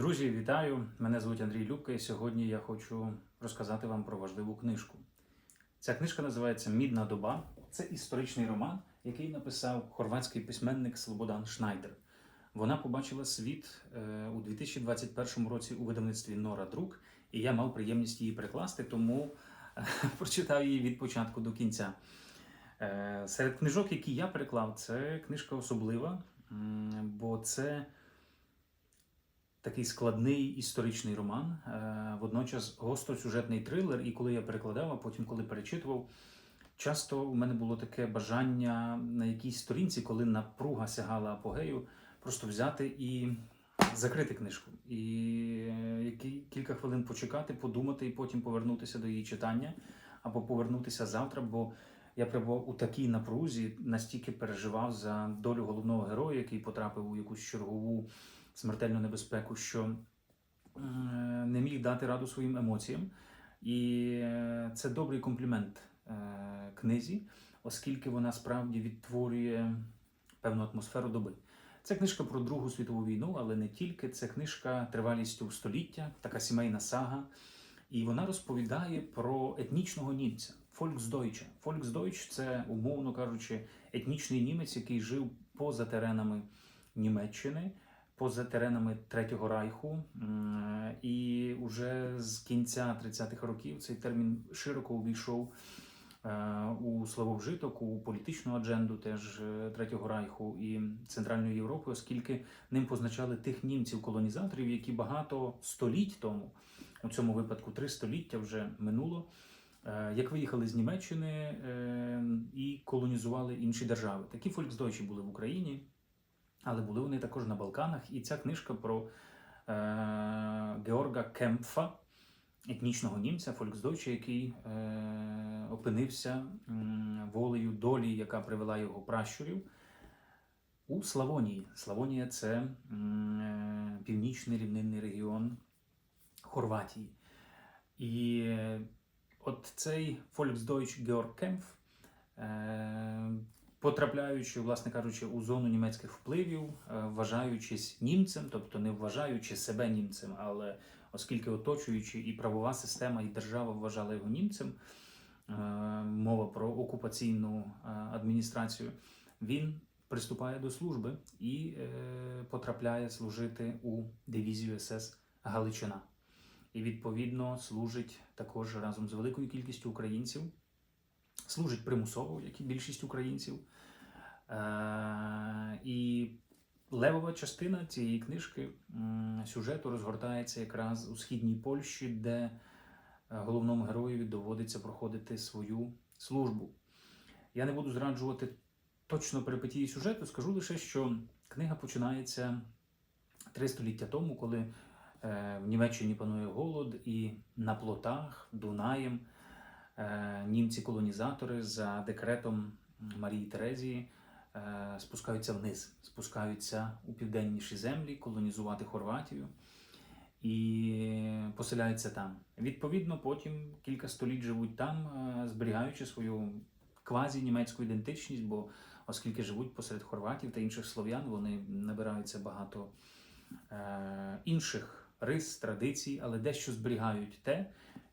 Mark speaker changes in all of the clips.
Speaker 1: Друзі, вітаю! Мене звуть Андрій Любка, і сьогодні я хочу розказати вам про важливу книжку. Ця книжка називається Мідна доба. Це історичний роман, який написав хорватський письменник Слободан Шнайдер. Вона побачила світ е, у 2021 році у видавництві Нора Друк, і я мав приємність її перекласти, тому е, прочитав її від початку до кінця. Е, Серед книжок, які я переклав, це книжка особлива, бо це такий складний історичний роман, е, водночас гостросюжетний трилер. І коли я перекладав, а потім, коли перечитував, часто у мене було таке бажання на якійсь сторінці, коли напруга сягала апогею, просто взяти і закрити книжку. І е, кілька хвилин почекати, подумати і потім повернутися до її читання або повернутися завтра, бо я перебував у такій напрузі, настільки переживав за долю головного героя, який потрапив у якусь чергову смертельну небезпеку, що е, не міг дати раду своїм емоціям. І е, це добрий комплімент е, книзі, оскільки вона справді відтворює певну атмосферу доби. Це книжка про Другу світову війну, але не тільки. Це книжка тривалістю століття, така сімейна сага. І вона розповідає про етнічного німця Volksdeutsche. Volksdeutsch – це, умовно кажучи, етнічний німець, який жив поза теренами Німеччини, поза теренами Третього Райху. І уже з кінця 30-х років цей термін широко увійшов е, у слововжиток, у політичну адженду теж е, Третього Райху і Центральної Європи, оскільки ним позначали тих німців-колонізаторів, які багато століть тому, у цьому випадку три століття вже минуло, е, як виїхали з Німеччини і колонізували інші держави. Такі фольксдойчі були в Україні, але були вони також на Балканах. І ця книжка про е, Георга Кемпфа, етнічного німця, фольксдойча, який е, опинився волею долі, яка привела його пращурів. У Славонії. Славонія це е, північний рівнинний регіон Хорватії. І е, от цей Volksdeutsch Georg Kempf, е, потрапляючи, власне кажучи, у зону німецьких впливів, е, вважаючись німцем, тобто не вважаючи себе німцем, але оскільки оточуючи і правова система, і держава вважали його німцем, е, мова про окупаційну е, адміністрацію, він приступає до служби і потрапляє служити у дивізію СС Галичина. І відповідно служить також разом з великою кількістю українців, служить примусово, як і більшість українців. Е, і левова частина цієї книжки сюжету розгортається якраз у східній Польщі, де е, головному героєві доводиться проходити свою службу. Я не буду зраджувати точно перипетії сюжету, скажу лише, що книга починається три століття тому, коли е, в Німеччині панує голод, і на плотах Дунаєм німці-колонізатори за декретом Марії Терезії е, спускаються вниз, спускаються у південніші землі, колонізувати Хорватію і поселяються там. Відповідно, потім кілька століть живуть там, е, зберігаючи свою квазі-німецьку ідентичність, бо оскільки живуть посеред хорватів та інших слов'ян, вони набираються багато е, інших рис, традицій, але дещо зберігають те,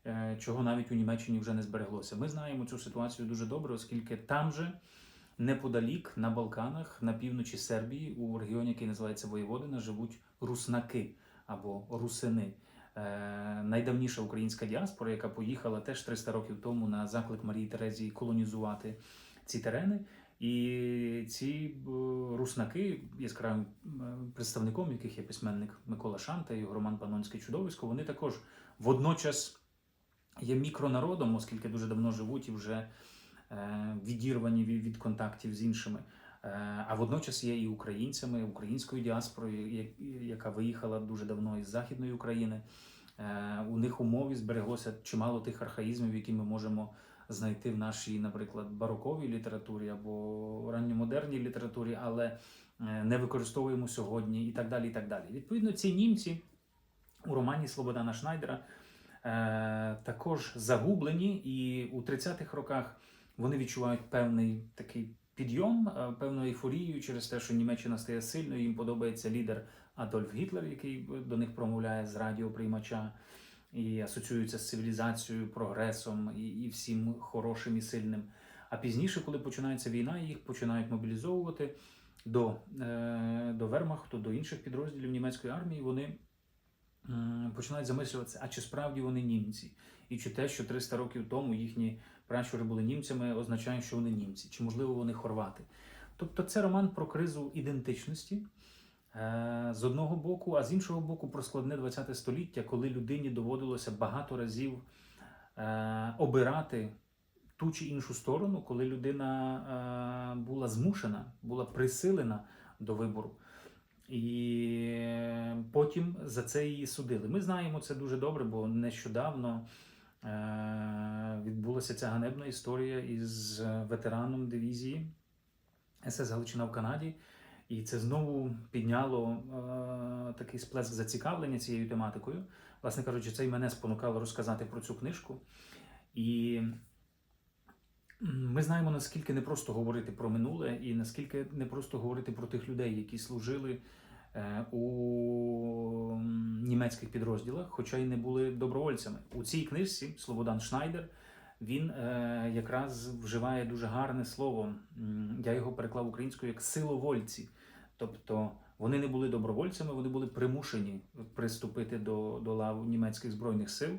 Speaker 1: е, чого навіть у Німеччині вже не збереглося. Ми знаємо цю ситуацію дуже добре, оскільки там же неподалік на Балканах, на півночі Сербії, у регіоні, який називається Воєводина, живуть руснаки або русини. Е, найдавніша українська діаспора, яка поїхала теж 300 років тому на заклик Марії Терезії колонізувати ці терени. І ці е, руснаки, яскравим е, представником яких є письменник Микола Шанта і роман Панонське чудовисько, вони також водночас є мікронародом, оскільки дуже давно живуть і вже е, відірвані від, контактів з іншими. А водночас є і українцями, українською діаспорою, яка виїхала дуже давно із Західної України. У них у мові збереглося чимало тих архаїзмів, які ми можемо знайти в нашій, наприклад, бароковій літературі або ранньомодерній літературі, але е, не використовуємо сьогодні, і так далі. І так далі. Відповідно, ці німці у романі Слободана Шнайдера е, також загублені, і у 30-х роках вони відчувають певний такий підйом, е, певну ейфорію через те, що Німеччина стає сильною, їм подобається лідер Адольф Гітлер, який до них промовляє з радіоприймача і асоціюється з цивілізацією, прогресом і, і всім хорошим і сильним. А пізніше, коли починається війна, їх починають мобілізовувати до, е, до Вермахту, до інших підрозділів німецької армії. Вони починають замислюватися, а чи справді вони німці, і чи те, що 300 років тому їхні пращури були німцями, означає, що вони німці, чи можливо вони хорвати. Тобто це роман про кризу ідентичності з одного боку, а з іншого боку, про складне ХХ століття, коли людині доводилося багато разів е, обирати ту чи іншу сторону, коли людина е, була змушена, була присилена до вибору. І потім за це її судили. Ми знаємо це дуже добре, бо нещодавно е, відбулася ця ганебна історія із ветераном дивізії СС Галичина в Канаді. І це знову підняло е, такий сплеск зацікавлення цією тематикою. Власне кажучи, це і мене спонукало розказати про цю книжку. І ми знаємо, наскільки не просто говорити про минуле, і наскільки не просто говорити про тих людей, які служили е, у німецьких підрозділах, хоча й не були добровольцями. У цій книжці Слободан Шнайдер він е, якраз вживає дуже гарне слово. Я його переклав українською як силовольці. Тобто вони не були добровольцями, вони були примушені приступити до, до лав німецьких збройних сил.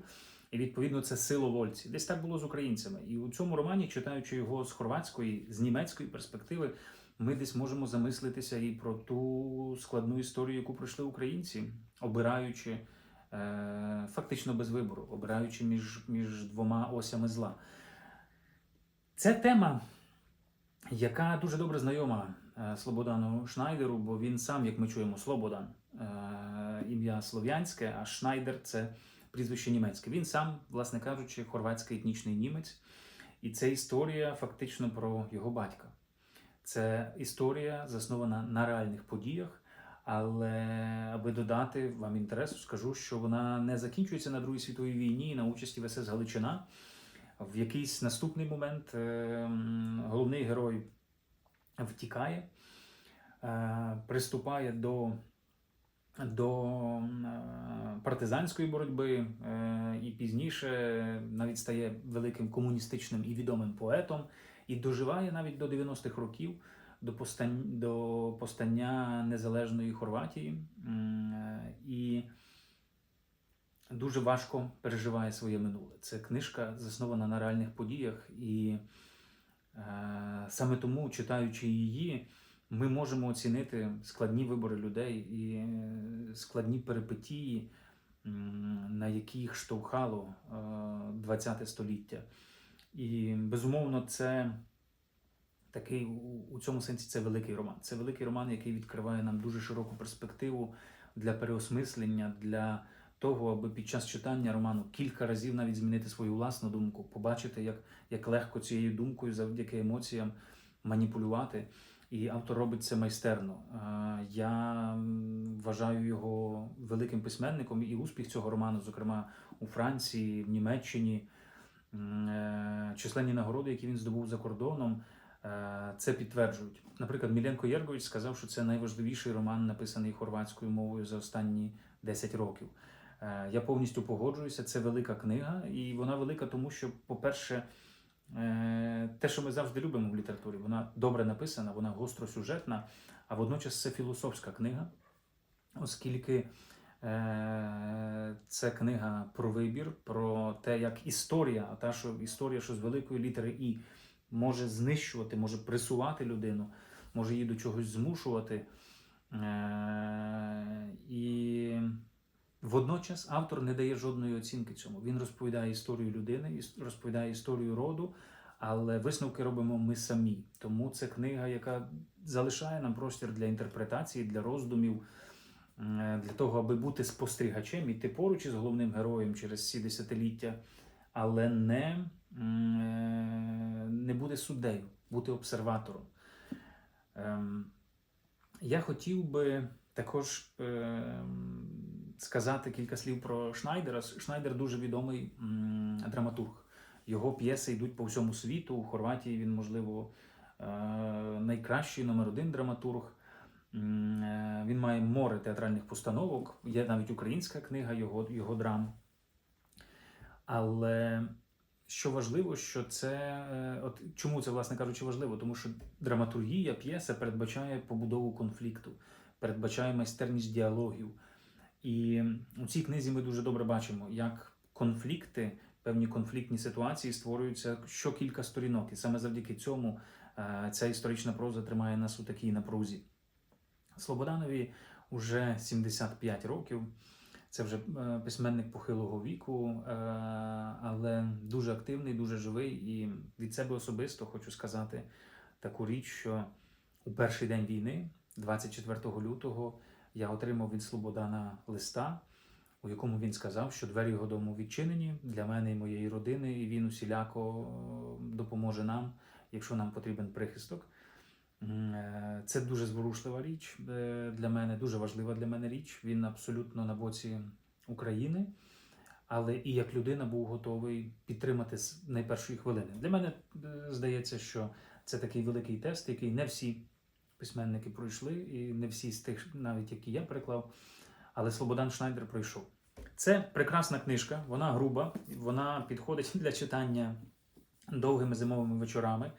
Speaker 1: І відповідно це силовольці. Десь так було з українцями. І у цьому романі, читаючи його з хорватської, з німецької перспективи, ми десь можемо замислитися і про ту складну історію, яку пройшли українці, обираючи фактично без вибору, обираючи між, між двома осями зла. Це тема, яка дуже добре знайома е, Слободану Шнайдеру, бо він сам, як ми чуємо, Слободан, е, ім'я слов'янське, а Шнайдер це прізвище німецьке. Він сам, власне кажучи, хорватський етнічний німець, і це історія фактично про його батька. Це історія заснована на реальних подіях. Але аби додати вам інтересу, скажу, що вона не закінчується на Другій світовій війні на участі в Галичина. В якийсь наступний момент е, головний герой втікає, е, приступає до, до е, партизанської боротьби і пізніше навіть стає великим комуністичним і відомим поетом, і доживає навіть до 90-х років до постання, до постання незалежної Хорватії е, і дуже важко переживає своє минуле. Це книжка заснована на реальних подіях, і е, саме тому, читаючи її, ми можемо оцінити складні вибори людей і е, складні перипетії, на які їх штовхало ХХ століття. І безумовно, це такий у- цьому сенсі це великий роман. Це великий роман, який відкриває нам дуже широку перспективу для переосмислення, для того, аби під час читання роману кілька разів навіть змінити свою власну думку, побачити, як, як легко цією думкою завдяки емоціям маніпулювати. І автор робить це майстерно. Е, Я вважаю його великим письменником і успіх цього роману, зокрема у Франції, в Німеччині, е, численні нагороди, які він здобув за кордоном, це підтверджують. Наприклад, Міленко Єргович сказав, що це найважливіший роман, написаний хорватською мовою за останні 10 років. Е, Я повністю погоджуюся. Це велика книга, і вона велика, тому що, по-перше, е, те, що ми завжди любимо в літературі, вона добре написана, вона гостросюжетна, а водночас це філософська книга, оскільки е, це книга про вибір, про те, як історія, а та, що історія, що з великої літери І може знищувати, може пресувати людину, може її до чогось змушувати. Е, і Водночас автор не дає жодної оцінки цьому. Він розповідає історію людини, розповідає історію роду, але висновки робимо ми самі. Тому це книга, яка залишає нам простір для інтерпретації, для роздумів, е, для того, аби бути спостерігачем, іти поруч із головним героєм через всі десятиліття, але не, не бути суддею, бути обсерватором. Ем, Я хотів би також ем, сказати кілька слів про Шнайдера. Шнайдер дуже відомий драматург. Його п'єси йдуть по всьому світу. У Хорватії він, можливо, е, найкращий номер один драматург. Е, Він має море театральних постановок, є навіть українська книга його, його драм. Але що важливо, що це е, от чому це, власне кажучи, важливо? Тому що драматургія п'єси передбачає побудову конфлікту, передбачає майстерність діалогів. І у цій книзі ми дуже добре бачимо, як конфлікти, певні конфліктні ситуації створюються щокілька сторінок. І саме завдяки цьому е, ця історична проза тримає нас у такій напрузі. Слободанові вже 75 років. Це вже е, письменник похилого віку, е, але дуже активний, дуже живий. І від себе особисто хочу сказати таку річ, що у перший день війни, 24 лютого, я отримав від Слободана листа, у якому він сказав, що двері його дому відчинені для мене і моєї родини, і він усіляко е, допоможе нам, якщо нам потрібен прихисток. Е, Це дуже зворушлива річ е, для мене, дуже важлива для мене річ. Він абсолютно на боці України, але і як людина був готовий підтримати з найпершої хвилини. Для мене е, здається, що це такий великий тест, який не всі письменники пройшли, і не всі з тих, навіть які я переклав. Але Слободан Шнайдер пройшов. Це прекрасна книжка, вона груба, вона підходить для читання довгими зимовими вечорами.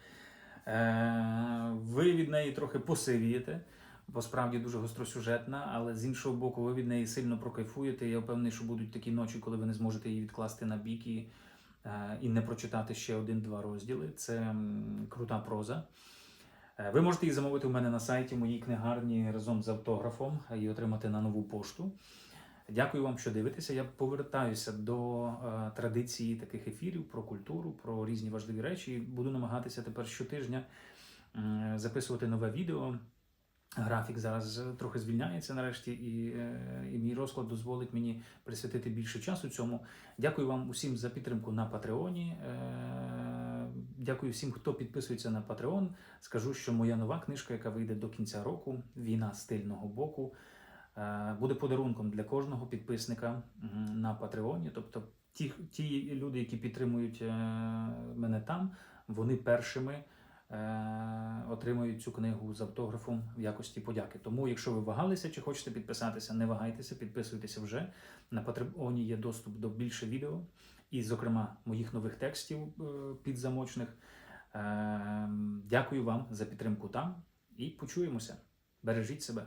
Speaker 1: Е, Ви від неї трохи посивієте, бо справді дуже гостросюжетна, але з іншого боку, ви від неї сильно прокайфуєте. Я впевнений, що будуть такі ночі, коли ви не зможете її відкласти на бік і, е, і не прочитати ще один-два розділи. Це крута проза. Е, Ви можете її замовити у мене на сайті моїй книгарні разом з автографом і отримати на нову пошту. Дякую вам, що дивитеся. Я повертаюся до е, традиції таких ефірів про культуру, про різні важливі речі. Буду намагатися тепер щотижня м, записувати нове відео. Графік зараз трохи звільняється нарешті, і, е, і мій розклад дозволить мені присвятити більше часу цьому. Дякую вам усім за підтримку на Патреоні. Е, Дякую всім, хто підписується на Patreon. Скажу, що моя нова книжка, яка вийде до кінця року, Війна з тильного боку, е, буде подарунком для кожного підписника на Патреоні. Тобто, ті, ті люди, які підтримують е, мене там, вони першими е, отримують цю книгу з автографом в якості подяки. Тому, якщо ви вагалися чи хочете підписатися, не вагайтеся, підписуйтеся вже. На Патреоні є доступ до більше відео, і, зокрема, моїх нових текстів е, підзамочних. Е, Дякую вам за підтримку там і почуємося. Бережіть себе.